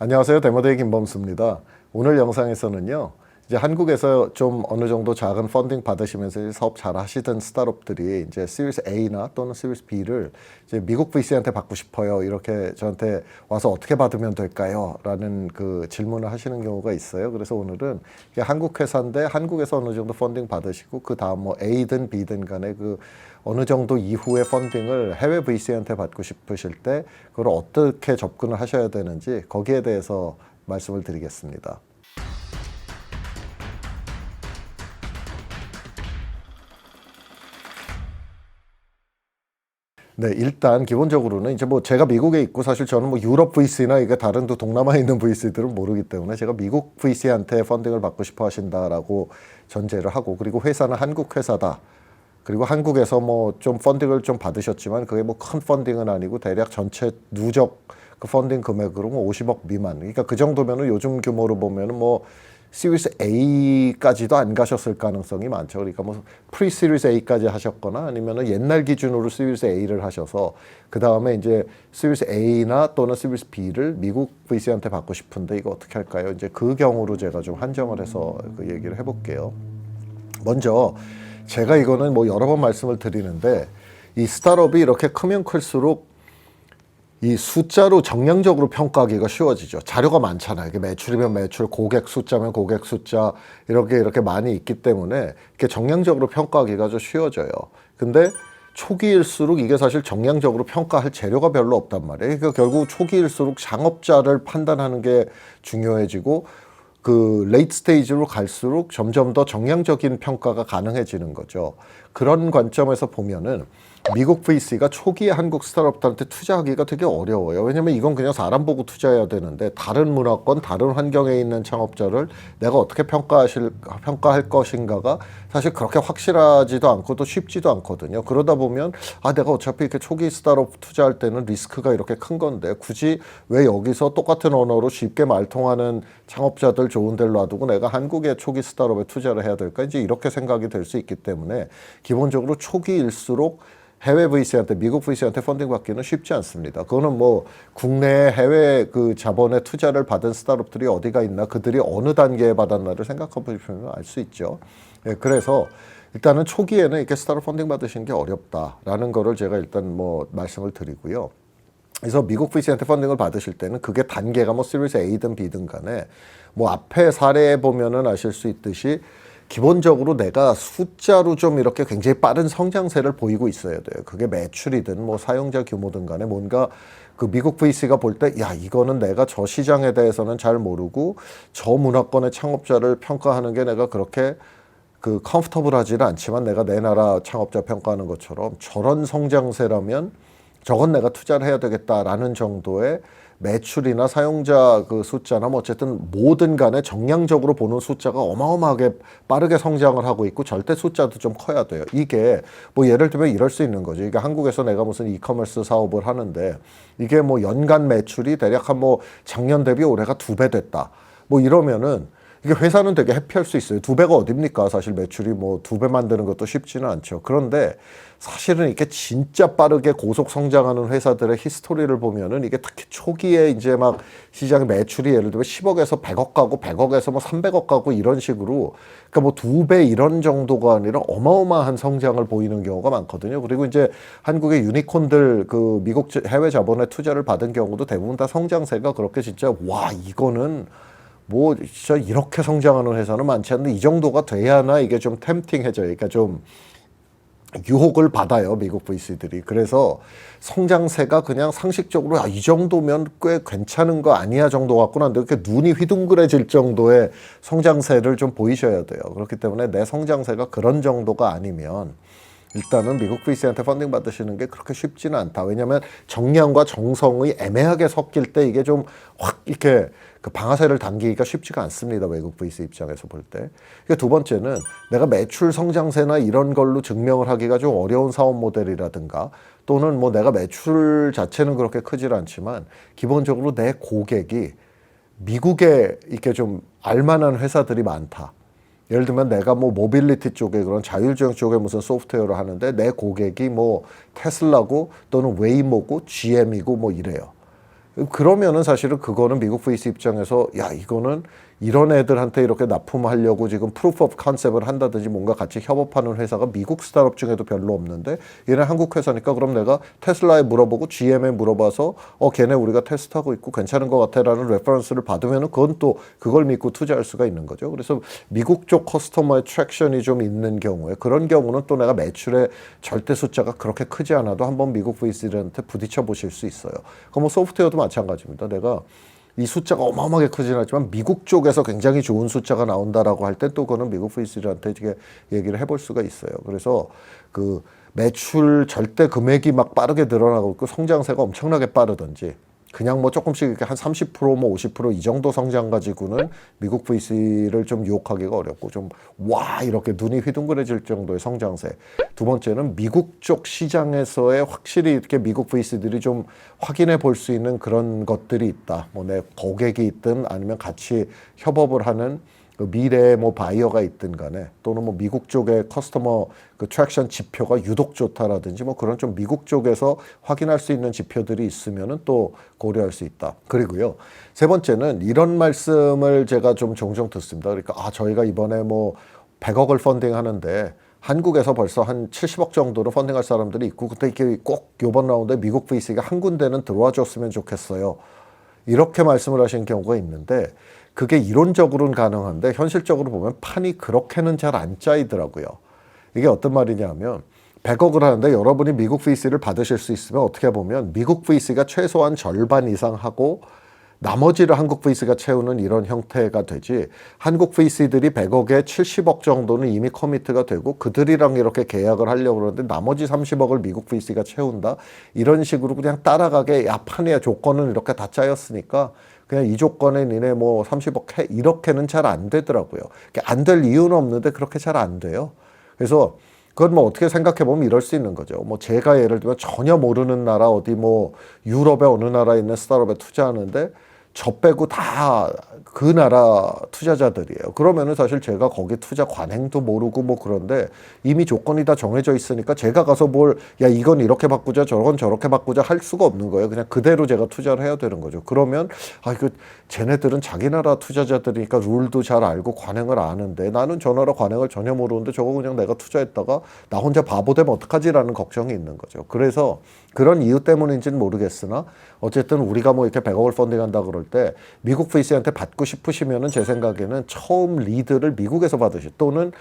안녕하세요. 데모데이 김범수입니다. 오늘 영상에서는요. 이제 한국에서 좀 어느 정도 작은 펀딩 받으시면서 사업 잘 하시던 스타트업들이 이제 시리즈 A나 또는 시리즈 B를 이제 미국 VC한테 받고 싶어요. 이렇게 저한테 와서 어떻게 받으면 될까요? 라는 그 질문을 하시는 경우가 있어요. 그래서 오늘은 한국 회사인데 한국에서 어느 정도 펀딩 받으시고 그 다음 뭐 A든 B든 간에 그 어느 정도 이후에 펀딩을 해외 VC한테 받고 싶으실 때 그걸 어떻게 접근을 하셔야 되는지 거기에 대해서 말씀을 드리겠습니다. 네, 일단 기본적으로는 이제 뭐 제가 미국에 있고 사실 저는 뭐 유럽 VC나 이게 다른 또 동남아에 있는 VC들은 모르기 때문에 제가 미국 VC한테 펀딩을 받고 싶어 하신다라고 전제를 하고 그리고 회사는 한국 회사다. 그리고 한국에서 뭐 좀 펀딩을 좀 받으셨지만 그게 뭐 큰 펀딩은 아니고 대략 전체 누적 그 펀딩 금액으로 뭐 50억 미만. 그러니까 그 정도면은 요즘 규모로 보면은 뭐 시리즈 A까지도 안 가셨을 가능성이 많죠. 그러니까 뭐 프리 시리즈 A까지 하셨거나 아니면은 옛날 기준으로 시리즈 A를 하셔서 그 다음에 이제 시리즈 A나 또는 시리즈 B를 미국 VC한테 받고 싶은데 이거 어떻게 할까요? 이제 그 경우로 제가 좀 한정을 해서 그 얘기를 해볼게요. 먼저 제가 이거는 뭐 여러 번 말씀을 드리는데 이 스타트업이 이렇게 크면 클수록 이 숫자로 정량적으로 평가하기가 쉬워지죠. 자료가 많잖아요. 이게 매출이면 매출, 고객 숫자면 고객 숫자 이렇게 이렇게 많이 있기 때문에 이렇게 정량적으로 평가하기가 좀 쉬워져요. 근데 초기일수록 이게 사실 정량적으로 평가할 재료가 별로 없단 말이에요. 그러니까 결국 초기일수록 창업자를 판단하는 게 중요해지고 그 레이트 스테이지로 갈수록 점점 더 정량적인 평가가 가능해지는 거죠. 그런 관점에서 보면은 미국 VC가 초기에 한국 스타트업들한테 투자하기가 되게 어려워요. 왜냐면 이건 그냥 사람 보고 투자해야 되는데 다른 문화권, 다른 환경에 있는 창업자를 내가 어떻게 평가하실 평가할 것인가가 사실 그렇게 확실하지도 않고 또 쉽지도 않거든요. 그러다 보면 아 내가 어차피 이렇게 초기 스타트업 투자할 때는 리스크가 이렇게 큰 건데 굳이 왜 여기서 똑같은 언어로 쉽게 말통하는 창업자들 좋은 데를 놔두고 내가 한국의 초기 스타트업에 투자를 해야 될까 이제 이렇게 생각이 될 수 있기 때문에 기본적으로 초기일수록 해외 VC한테 미국 VC한테 펀딩 받기는 쉽지 않습니다. 그거는 뭐 국내 해외 그 자본의 투자를 받은 스타트업들이 어디가 있나 그들이 어느 단계에 받았나를 생각해 보시면 알 수 있죠. 예, 그래서 일단은 초기에는 이렇게 스타트업 펀딩 받으시는 게 어렵다라는 거를 제가 일단 뭐 말씀을 드리고요. 그래서 미국 VC한테 펀딩을 받으실 때는 그게 단계가 뭐 시리즈 A든 B든 간에 뭐 앞에 사례 보면은 아실 수 있듯이 기본적으로 내가 숫자로 좀 이렇게 굉장히 빠른 성장세를 보이고 있어야 돼요. 그게 매출이든 뭐 사용자 규모든 간에 뭔가 그 미국 VC가 볼 때 야 이거는 내가 저 시장에 대해서는 잘 모르고 저 문화권의 창업자를 평가하는 게 내가 그렇게 그 컴포터블하지는 않지만 내가 내 나라 창업자 평가하는 것처럼 저런 성장세라면 저건 내가 투자를 해야 되겠다라는 정도의 매출이나 사용자 그 숫자나 뭐 어쨌든 뭐든 간에 정량적으로 보는 숫자가 어마어마하게 빠르게 성장을 하고 있고 절대 숫자도 좀 커야 돼요. 이게 뭐 예를 들면 이럴 수 있는 거죠. 이게 한국에서 내가 무슨 이커머스 사업을 하는데 이게 뭐 연간 매출이 대략 한 뭐 작년 대비 올해가 두 배 됐다. 뭐 이러면은 이게 회사는 되게 해피할 수 있어요. 두 배가 어딥니까? 사실 매출이 뭐 두 배 만드는 것도 쉽지는 않죠. 그런데 사실은 이렇게 진짜 빠르게 고속 성장하는 회사들의 히스토리를 보면은 이게 특히 초기에 이제 막 시장 매출이 예를 들면 10억에서 100억 가고 100억에서 뭐 300억 가고 이런 식으로 그러니까 뭐 두 배 이런 정도가 아니라 어마어마한 성장을 보이는 경우가 많거든요. 그리고 이제 한국의 유니콘들 그 미국 해외 자본의 투자를 받은 경우도 대부분 다 성장세가 그렇게 진짜 와 이거는 뭐 진짜 이렇게 성장하는 회사는 많지 않는데 이 정도가 돼야나? 이게 좀 템팅해져요. 그러니까 좀 유혹을 받아요 미국 VC들이. 그래서 성장세가 그냥 상식적으로 아, 이 정도면 꽤 괜찮은 거 아니야 정도 같구나 근데 이렇게 눈이 휘둥그레질 정도의 성장세를 좀 보이셔야 돼요. 그렇기 때문에 내 성장세가 그런 정도가 아니면 일단은 미국 VC한테 펀딩 받으시는 게 그렇게 쉽지는 않다. 왜냐하면 정량과 정성이 애매하게 섞일 때 이게 좀 확 이렇게 그 방아쇠를 당기기가 쉽지가 않습니다. 외국 VC 입장에서 볼 때. 그러니까 두 번째는 내가 매출 성장세나 이런 걸로 증명을 하기가 좀 어려운 사업 모델이라든가 또는 뭐 내가 매출 자체는 그렇게 크질 않지만 기본적으로 내 고객이 미국에 이렇게 좀 알만한 회사들이 많다. 예를 들면 내가 뭐 모빌리티 쪽에 그런 자율주행 쪽에 무슨 소프트웨어를 하는데 내 고객이 뭐 테슬라고 또는 웨이모고 GM이고 뭐 이래요. 그러면은 사실은 그거는 미국 VC 입장에서 야 이거는 이런 애들한테 이렇게 납품하려고 지금 프루프 오브 컨셉을 한다든지 뭔가 같이 협업하는 회사가 미국 스타트업 중에도 별로 없는데 얘네 한국 회사니까 그럼 내가 테슬라에 물어보고 GM에 물어봐서 어 걔네 우리가 테스트하고 있고 괜찮은 것 같아라는 레퍼런스를 받으면은 그건 또 그걸 믿고 투자할 수가 있는 거죠. 그래서 미국 쪽 커스터머의 트랙션이 좀 있는 경우에 그런 경우는 또 내가 매출의 절대 숫자가 그렇게 크지 않아도 한번 미국 VC들한테 부딪혀 보실 수 있어요. 그뭐 소프트웨어도 마찬가지입니다. 내가 이 숫자가 어마어마하게 크지는 않지만 미국 쪽에서 굉장히 좋은 숫자가 나온다라고 할 때 또 그거는 미국 VC들한테 이게 얘기를 해볼 수가 있어요. 그래서 그 매출 절대 금액이 막 빠르게 늘어나고 있고 성장세가 엄청나게 빠르든지 그냥 뭐 조금씩 이렇게 한 30%뭐 50%이 정도 성장 가지고는 미국 VC를 좀 유혹하기가 어렵고 좀 와 이렇게 눈이 휘둥그레질 정도의 성장세. 두 번째는 미국 쪽 시장에서의 확실히 이렇게 미국 VC들이 좀 확인해 볼 수 있는 그런 것들이 있다. 뭐 내 고객이 있든 아니면 같이 협업을 하는 그 미래의 뭐 바이어가 있든 간에 또는 뭐 미국 쪽의 커스터머 그 트랙션 지표가 유독 좋다라든지 뭐 그런 좀 미국 쪽에서 확인할 수 있는 지표들이 있으면은 또 고려할 수 있다. 그리고요. 세 번째는 이런 말씀을 제가 좀 종종 듣습니다. 그러니까 아, 저희가 이번에 뭐 100억을 펀딩 하는데 한국에서 벌써 한 70억 정도로 펀딩할 사람들이 있고 근데 이게 꼭 요번 라운드에 미국 VC가 한 군데는 들어와 줬으면 좋겠어요. 이렇게 말씀을 하신 경우가 있는데 그게 이론적으로는 가능한데 현실적으로 보면 판이 그렇게는 잘 안 짜이더라고요. 이게 어떤 말이냐면 100억을 하는데 여러분이 미국 VC를 받으실 수 있으면 어떻게 보면 미국 VC가 최소한 절반 이상 하고 나머지를 한국 VC가 채우는 이런 형태가 되지 한국 VC들이 100억에 70억 정도는 이미 커미트가 되고 그들이랑 이렇게 계약을 하려고 그러는데 나머지 30억을 미국 VC가 채운다 이런 식으로 그냥 따라가게 야 판의 조건은 이렇게 다 짜였으니까 그냥 이 조건에 니네 뭐 30억 해 이렇게는 잘 안 되더라고요. 안 될 이유는 없는데 그렇게 잘 안 돼요. 그래서 그건 뭐 어떻게 생각해 보면 이럴 수 있는 거죠. 뭐 제가 예를 들면 전혀 모르는 나라 어디 뭐 유럽의 어느 나라에 있는 스타트업에 투자하는데 저 빼고 다 그 나라 투자자들이에요. 그러면은 사실 제가 거기 투자 관행도 모르고 뭐 그런데 이미 조건이 다 정해져 있으니까 제가 가서 뭘 야 이건 이렇게 바꾸자 저건 저렇게 바꾸자 할 수가 없는 거예요. 그냥 그대로 제가 투자를 해야 되는 거죠. 그러면 아 이거 쟤네들은 자기 나라 투자자들이니까 룰도 잘 알고 관행을 아는데 나는 저 나라 관행을 전혀 모르는데 저거 그냥 내가 투자했다가 나 혼자 바보 되면 어떡하지라는 걱정이 있는 거죠. 그래서 그런 이유 때문인지는 모르겠으나 어쨌든 우리가 뭐 이렇게 100억을 펀딩한다 그럴 때 미국 VC한테 받고 싶으시면은 제 생각에는 처음 리드를 미국에서 받으시 또는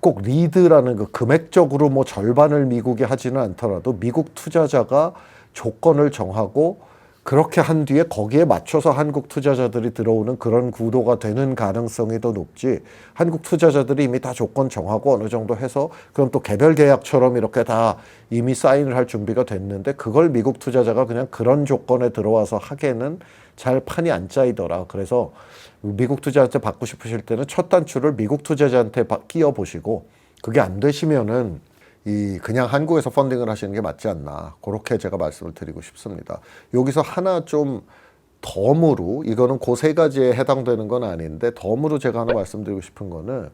꼭 리드라는 그 금액적으로 뭐 절반을 미국이 하지는 않더라도 미국 투자자가 조건을 정하고 그렇게 한 뒤에 거기에 맞춰서 한국 투자자들이 들어오는 그런 구도가 되는 가능성이 더 높지 한국 투자자들이 이미 다 조건 정하고 어느 정도 해서 그럼 또 개별 계약처럼 이렇게 다 이미 사인을 할 준비가 됐는데 그걸 미국 투자자가 그냥 그런 조건에 들어와서 하기에는 잘 판이 안 짜이더라. 그래서 미국 투자자한테 받고 싶으실 때는 첫 단추를 미국 투자자한테 끼워 보시고 그게 안 되시면은 이 그냥 한국에서 펀딩을 하시는 게 맞지 않나 그렇게 제가 말씀을 드리고 싶습니다. 여기서 하나 좀 덤으로 이거는 그 세 가지에 해당되는 건 아닌데 덤으로 제가 하나 말씀드리고 싶은 거는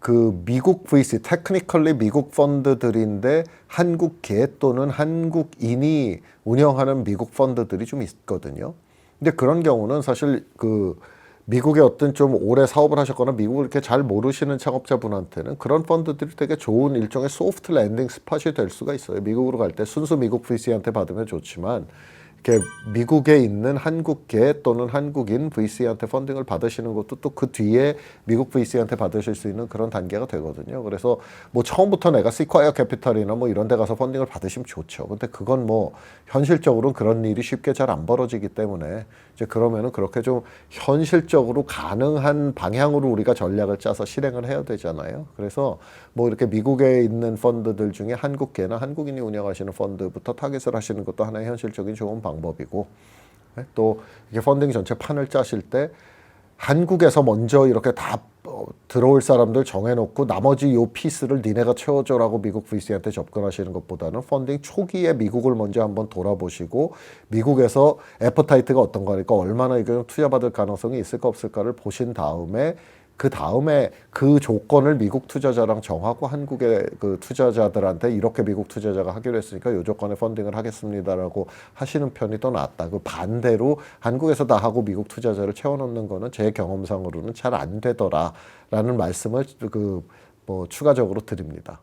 그 미국 VC 테크니컬리 미국 펀드들인데 한국계 또는 한국인이 운영하는 미국 펀드들이 좀 있거든요. 근데 그런 경우는 사실 그 미국의 어떤 좀 오래 사업을 하셨거나 미국을 이렇게 잘 모르시는 창업자분한테는 그런 펀드들이 되게 좋은 일종의 소프트 랜딩 스팟이 될 수가 있어요. 미국으로 갈 때 순수 미국 VC한테 받으면 좋지만 이렇게 미국에 있는 한국계 또는 한국인 VC한테 펀딩을 받으시는 것도 또 그 뒤에 미국 VC한테 받으실 수 있는 그런 단계가 되거든요. 그래서 뭐 처음부터 내가 시콰이어 캐피탈이나 뭐 이런 데 가서 펀딩을 받으시면 좋죠. 근데 그건 뭐 현실적으로는 그런 일이 쉽게 잘 안 벌어지기 때문에 이제 그러면은 그렇게 좀 현실적으로 가능한 방향으로 우리가 전략을 짜서 실행을 해야 되잖아요. 그래서 뭐 이렇게 미국에 있는 펀드들 중에 한국계나 한국인이 운영하시는 펀드부터 타겟을 하시는 것도 하나의 현실적인 좋은 방 법이고 네? 또 이게 펀딩 전체 판을 짜실 때 한국에서 먼저 이렇게 다 어, 들어올 사람들 정해놓고 나머지 요 피스를 니네가 채워줘라고 미국 VC한테 접근하시는 것보다는 펀딩 초기에 미국을 먼저 한번 돌아보시고 미국에서 애퍼타이트가 어떤 거니까 얼마나 이거 투자받을 가능성이 있을까 없을까를 보신 다음에 그 다음에 그 조건을 미국 투자자랑 정하고 한국의 그 투자자들한테 이렇게 미국 투자자가 하기로 했으니까 요 조건에 펀딩을 하겠습니다라고 하시는 편이 더 낫다. 그 반대로 한국에서 다 하고 미국 투자자를 채워넣는 거는 제 경험상으로는 잘 안 되더라라는 말씀을 그 뭐 추가적으로 드립니다.